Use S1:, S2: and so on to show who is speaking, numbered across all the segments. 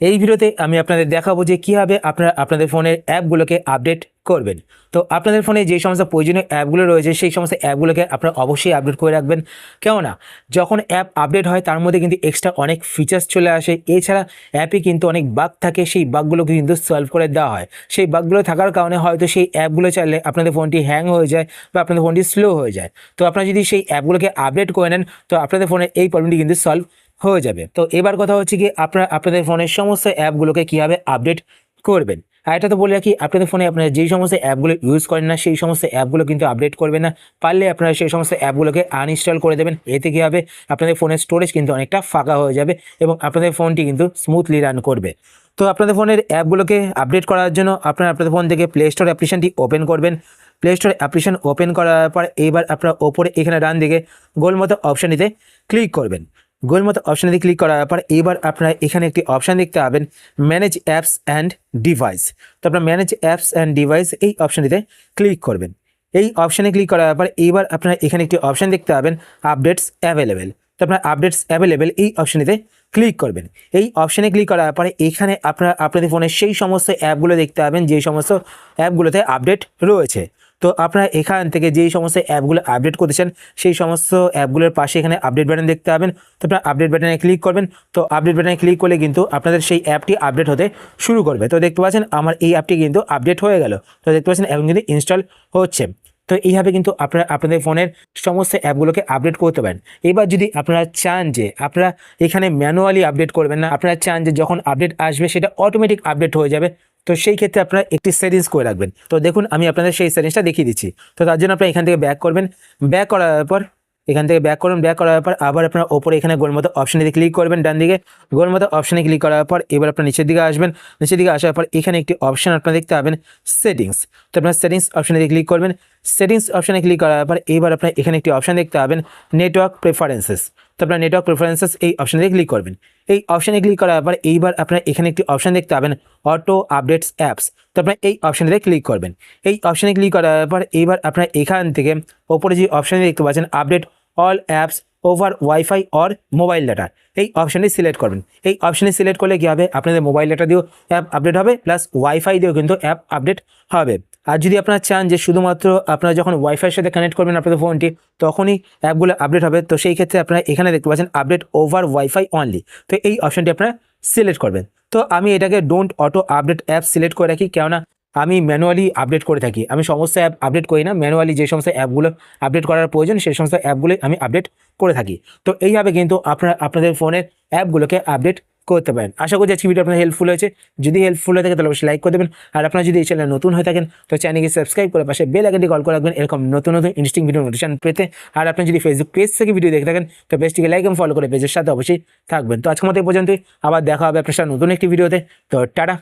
S1: এই ভিডিওতে আমি আপনাদের দেখাবো যে কীভাবে আপনারা আপনাদের ফোনের অ্যাপগুলোকে আপডেট করবেন। তো আপনাদের ফোনে যে সমস্ত প্রয়োজনীয় অ্যাপগুলো রয়েছে, সেই সমস্ত অ্যাপগুলোকে আপনারা অবশ্যই আপডেট করে রাখবেন। কেননা, যখন অ্যাপ আপডেট হয়, তার মধ্যে কিন্তু এক্সট্রা অনেক ফিচার্স চলে আসে। এছাড়া অ্যাপে কিন্তু অনেক বাগ থাকে, সেই বাগগুলোকে কিন্তু সলভ করে দেওয়া হয়। সেই বাগগুলো থাকার কারণে হয়তো সেই অ্যাপগুলো চাইলে আপনাদের ফোনটি হ্যাং হয়ে যায় বা আপনাদের ফোনটি স্লো হয়ে যায়। তো আপনারা যদি সেই অ্যাপগুলোকে আপডেট করে নেন, তো আপনাদের ফোনের এই প্রবলেমটি কিন্তু সলভ হয়ে যাবে। তো এবার কথা হচ্ছে কি, আপনারা, আপনাদের ফোনের সমস্ত অ্যাপগুলোকে কীভাবে আপডেট করবেন? আর এটা তো বলে রাখি, আপনাদের ফোনে আপনারা যেই সমস্ত অ্যাপগুলো ইউজ করেন না, সেই সমস্ত অ্যাপগুলো কিন্তু আপডেট করবেন না। পারলে আপনারা সেই সমস্ত অ্যাপগুলোকে আনইনস্টল করে দেবেন। এতে কী হবে, আপনাদের ফোনের স্টোরেজ কিন্তু অনেকটা ফাঁকা হয়ে যাবে এবং আপনাদের ফোনটি কিন্তু স্মুথলি রান করবে। তো আপনাদের ফোনের অ্যাপগুলোকে আপডেট করার জন্য আপনারা আপনাদের ফোন থেকে প্লে স্টোর অ্যাপ্লিকেশনটি ওপেন করবেন। প্লে স্টোর অ্যাপ্লিকেশন ওপেন করার পর এইবার আপনারা ওপরে এখানে ডান দিকে গোল মতো অপশানিতে ক্লিক করবেন। গোল মতো অপশানে ক্লিক করার পর এবার আপনারা এখানে একটি অপশান দেখতে পাবেন ম্যানেজ অ্যাপস অ্যান্ড ডিভাইস তো আপনার ম্যানেজ অ্যাপস অ্যান্ড ডিভাইস এই অপশানটিতে ক্লিক করবেন। এই অপশানে ক্লিক করার পর এবার আপনারা এখানে একটি অপশান দেখতে পাবেন আপডেটস অ্যাভেলেবেল তো আপনার আপডেটস অ্যাভেলেবেল এই অপশানেতে ক্লিক করবেন। এই অপশানে ক্লিক করার পরে এখানে আপনারা আপনাদের ফোনের সেই সমস্ত অ্যাপগুলো দেখতে পাবেন, যে সমস্ত অ্যাপগুলোতে আপডেট রয়েছে। তো আপনারা এখান থেকে যেই সমস্ত অ্যাপগুলো আপডেট করতে চান সেই সমস্ত অ্যাপগুলোর পাশে এখানে আপডেট বাটন দেখতে পাবেন। তো আপনারা আপডেট বাটনে ক্লিক করবেন। তো আপডেট বাটনে ক্লিক করলে কিন্তু আপনাদের সেই অ্যাপটি আপডেট হতে শুরু করবে। তো দেখতে পাচ্ছেন, আমার এই অ্যাপটি কিন্তু আপডেট হয়ে গেল। তো দেখতে পাচ্ছেন, এখন কিন্তু ইনস্টল হচ্ছে। তো এইভাবে কিন্তু আপনারা আপনাদের ফোনের সমস্ত অ্যাপগুলোকে আপডেট করতে পারেন। এবার যদি আপনারা চান যে আপনারা এখানে ম্যানুয়ালি আপডেট করবেন না, আপনারা চান যে যখন আপডেট আসবে সেটা অটোমেটিক আপডেট হয়ে যাবে, তো সেই ক্ষেত্রে আপনারা একটি সেটিংস করে রাখবেন। তো দেখুন, আমি আপনাদের সেই সেটিংসটা দেখিয়ে দিচ্ছি। তো তার জন্য আপনারা এখান থেকে ব্যাক করবেন। ব্যাক করার পর এখান থেকে ব্যাক করুন। ব্যাক করার পর আবার আপনার ওপরে এখানে গোলমতো অপশানে ক্লিক করবেন। ডান দিকে গোলমতো অপশানে ক্লিক করার পর এবার আপনার নিচের দিকে আসবেন। নিচের দিকে আসার পর এখানে একটি অপশান আপনার দেখতে পাবেন সেটিংস তো আপনার সেটিংস অপশানে ক্লিক করবেন। সেটিংস অপশানে ক্লিক করার পর এবার আপনার এখানে একটি অপশান দেখতে পাবেন নেটওয়ার্ক প্রেফারেন্সেস তো আপনার নেটওয়ার্ক প্রেফারেন্সেস এই অপশানে ক্লিক করবেন। এই অপশানে ক্লিক করার পর এইবার আপনার এখানে একটি অপশান দেখতে পাবেন অটো আপডেটস অ্যাপস তো আপনার এই অপশানে ক্লিক করবেন। এই অপশানে ক্লিক করার পর এইবার আপনার এখান থেকে ওপরে যে অপশানে দেখতে পাচ্ছেন update all apps over wifi or mobile data এই অপশানটি সিলেক্ট করবেন। এই অপশানে সিলেক্ট করলে কী হবে? আপনাদের মোবাইল ডাটা দিয়েও অ্যাপ আপডেট হবে প্লাস ওয়াইফাই দিয়েও কিন্তু অ্যাপ আপডেট হবে। আর যদি আপনারা চান যে শুধুমাত্র আপনারা যখন ওয়াইফাইয়ের সাথে কানেক্ট করবেন আপনাদের ফোনটি তখনই অ্যাপগুলো আপডেট হবে। তো সেই ক্ষেত্রে আপনারা এখানে দেখতে পাচ্ছেন আপডেট ওভার ওয়াইফাই অনলি তো এই অপশানটি আপনারা সিলেক্ট করবেন। তো আমি এটাকে don't auto update app select করে রাখি, কেননা আমি ম্যানুয়ালি আপডেট করে থাকি। আমি সমস্ত অ্যাপ আপডেট করি না, ম্যানুয়ালি যে সমস্ত অ্যাপগুলো আপডেট করার প্রয়োজন, সেই সমস্ত অ্যাপগুলোই আমি আপডেট করে থাকি। তো এইভাবে কিন্তু আপনারা, আপনাদের ফোনের অ্যাপগুলোকে আপডেট করতে পারেন। আশা করি আজকে ভিডিও আপনার হেল্পফুল হয়েছে। যদি হেল্পফুল হয়ে থাকে, তাহলে অবশ্যই লাইক করে দেবেন। আর আপনারা যদি এই চ্যানেল নতুন হয়ে থাকেন, তো চ্যানেলকে সাবস্ক্রাইব করে পাশে বেল আইকনটি কল করে রাখবেন। এরকম নতুন নতুন ইন্টারেস্টিং ভিডিও নোটিফিকেশন পেতে। আর আপনি যদি ফেসবুক পেজ থেকে ভিডিও দেখে থাকেন, তো পেজটিকে লাইক এবং ফলো করে পেজের সাথে অবশ্যই থাকবেন। তো আজকের মতো এই পর্যন্তই। আবার দেখা হবে আপনার সাথে নতুন একটি ভিডিওতে তো টাটা,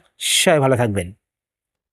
S1: সবাই ভালো থাকবেন।